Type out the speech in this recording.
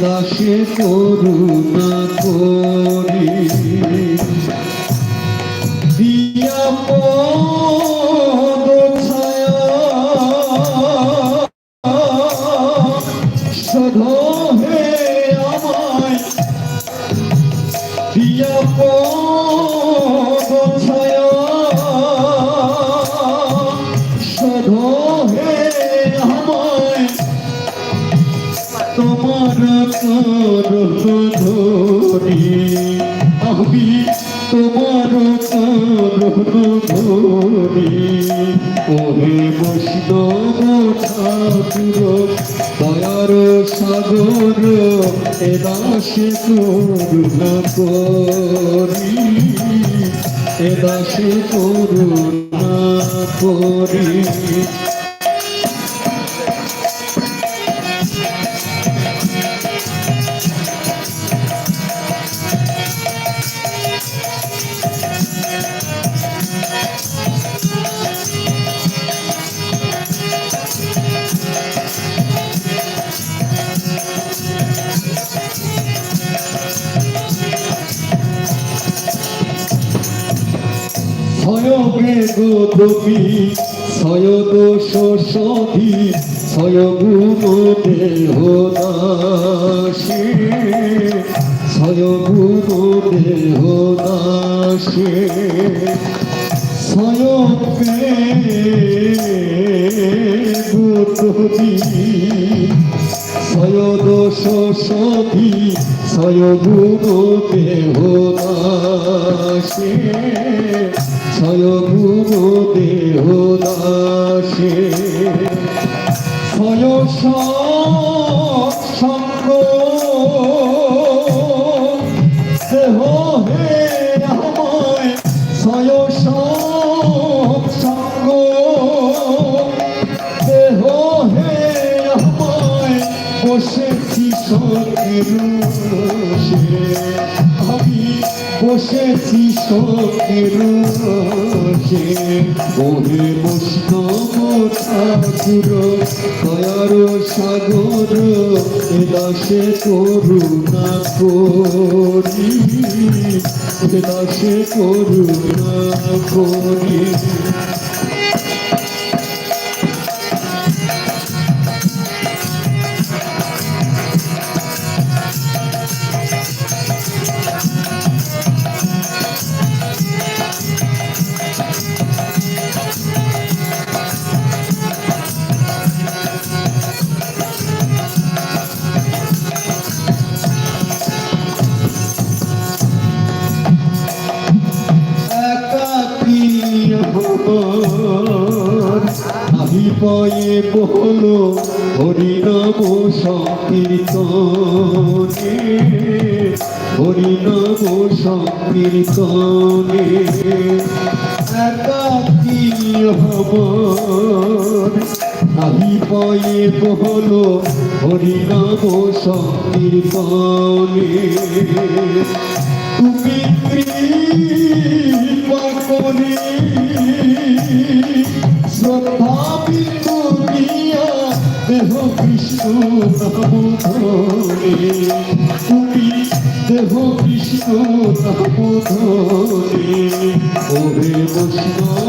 এদাসে করুণা করি। দিয়া ছায়া সধো ধরি আমি তোমার ধরি ওহে বৈষ্ণব ঠাকুর সাগর এ দাসে করুণা করি এ করুণা করি সয়বে গোদবি সয়দোষ সধি সয়গুণ দেহ দাসে সয়গুণ দেহ দাসে সয়বে গোদবি সয়দোষ সধি সয়গুণ দেহ দাসে সয়গুণ দেহ দাসে সয় বসেছি সখের সে ওহে বৈষ্ণব ঠাকুর দয়ার সাগর এদাসে করুণা করি এদাসে করুণা করি আহি পয়ে বহল হরিনাম সংকীর্তনে হরিনাম সংকীর্তনে একাকী হবার আহি পয়ে বহল হরিনাম সংকীর্তনে তুমি কৃপা শ্রদ্ধা কৃষ্ণ নাম ধরে তুমি দেহ কৃষ্ণ নাম ওরে বৈষ্ণব।